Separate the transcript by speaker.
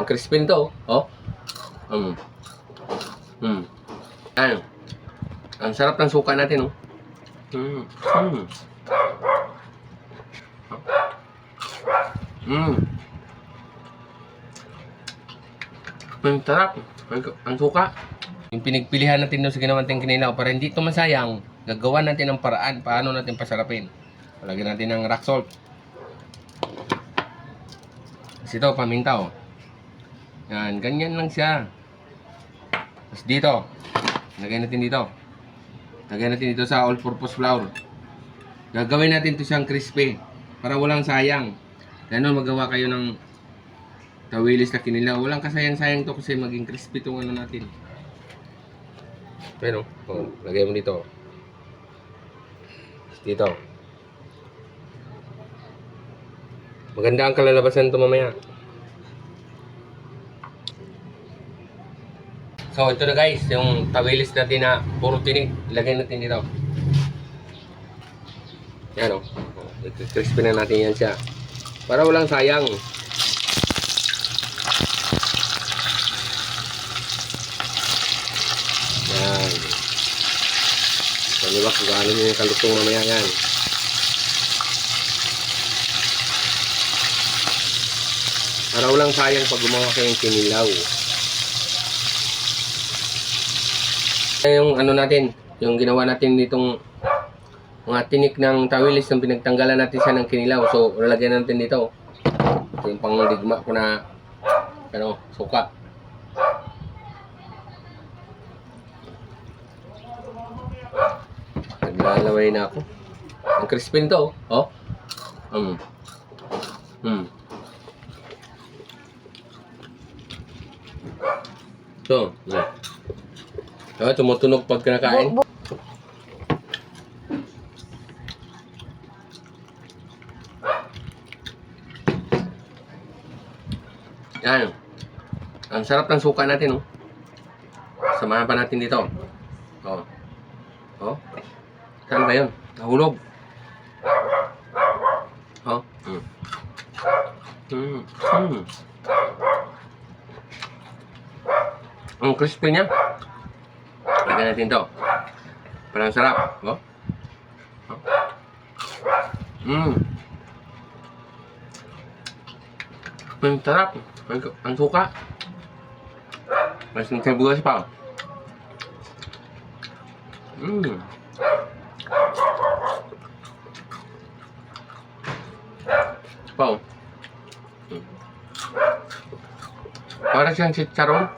Speaker 1: Ang crispy nito, oh. Mm. Mm. Ano? Ang sarap ng suka natin, oh. Mm. Mm. Mm. Ang sarap. Ang, ang suka. Yung pinagpilihan natin doon sa ginawa natin kanina para hindi ito masayang, gagawa natin ng paraan paano natin pasarapin. Lagyan natin ng rock salt. Tapos ito, paminta oh. Yan, ganyan lang siya. Tapos dito, lagyan natin dito. Lagyan natin dito sa all-purpose flour. Gagawin natin ito siyang crispy para walang sayang. Ganun magawa kayo ng tawilis na kinilaw. Walang kasayang-sayang to kasi maging crispy itong ano natin. Pero, oh, lagay mo dito. Dito. Maganda ang kalalabasan ito mamaya. So, ito na guys, yung tawilis natin na puro tinig. Ilagay natin dito. Yan o. Oh. Crispy na natin yan siya. Para walang sayang. Yan. Ba kung gaano nyo yung kalutong mamaya yan. Para walang sayang pag gumawa kayong kinilaw. Yung ano natin, yung ginawa natin nitong mga tinik ng tawilis ng pinagtanggalan natin siya ng kinilaw. So, lalagyan natin dito. Ito yung pangdigma ko na ano, suka. Naglalaway na ako. Ang crispy nito, oh. Mm. Mm. So, mm. Ah, tumutunog pag kinakain.
Speaker 2: Bu- bu-
Speaker 1: Yan. Ang sarap ng suka natin, oh. Samahan pa natin dito. Oh. Oh. Saan ba yun? Nahulog. Oh. Mm. Mm. Mm. Ang crispy niya. Lagyan natin to. Parang sarap. Oh. Oh. Mm. Ang sarap. Ang, ang suka. Mas nagsabugas pa. Mmm. Mm. Para siyang chicharon.